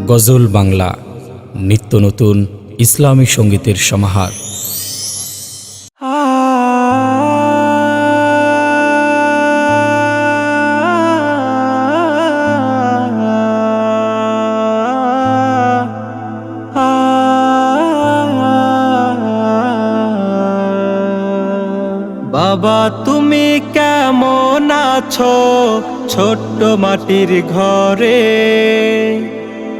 গজল বাংলা নিত্য নতুন ইসলামী সঙ্গীতের সমাহার। বাবা তুমি কেমন আছো ছোট্ট মাটির ঘরে?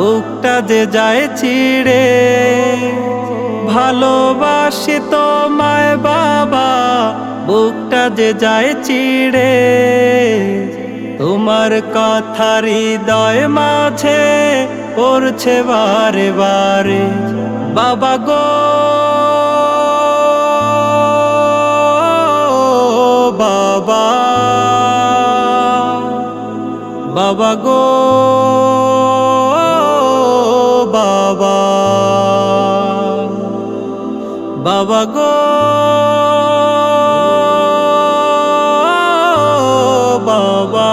বুকটা যে যায় চিড়ে, ভালোবাসি তোমায় বাবা, বুকটা যে যায় চিড়ে। তোমার কথা হৃদয় মাঝে পড়ছে বারে বারে, বাবা গো, বাবা বাবা গো। বাবা গো। বাবা।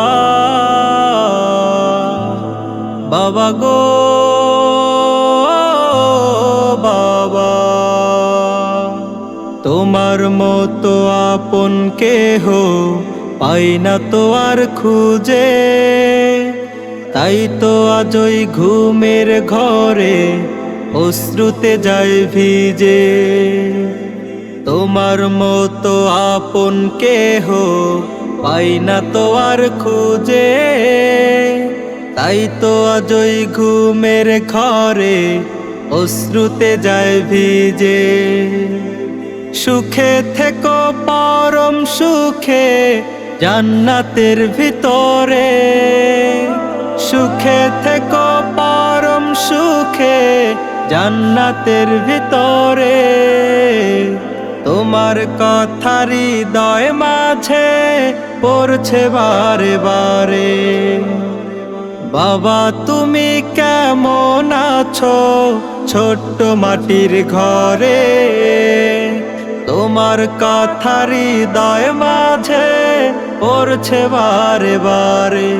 বাবা গো। বাবা। তোমার মতো আপন কেহ পাই না তো আর খুঁজে। তাই তো আজই ঘুমের ঘরে অশ্রুতে যায় ভিজে। তোমার মতো আপন কেহ পাই না তো আর খুঁজে। তাই তো আজই ঘুমের ঘরে অশ্রুতে যায় ভিজে। সুখে থেকো পরম সুখে জান্নাতের ভিতরে। সুখে থেকো পরম সুখে জান্নাতের ভিতরে তোমার কথা হৃদয় মাঝে পড়ছে বারে বারে বাবা, তুমি কেমন আছো ছোট্ট মাটির ঘরে? তোমার কথা হৃদয় মাঝে পড়ছে বারে বারে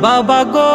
বাবা গো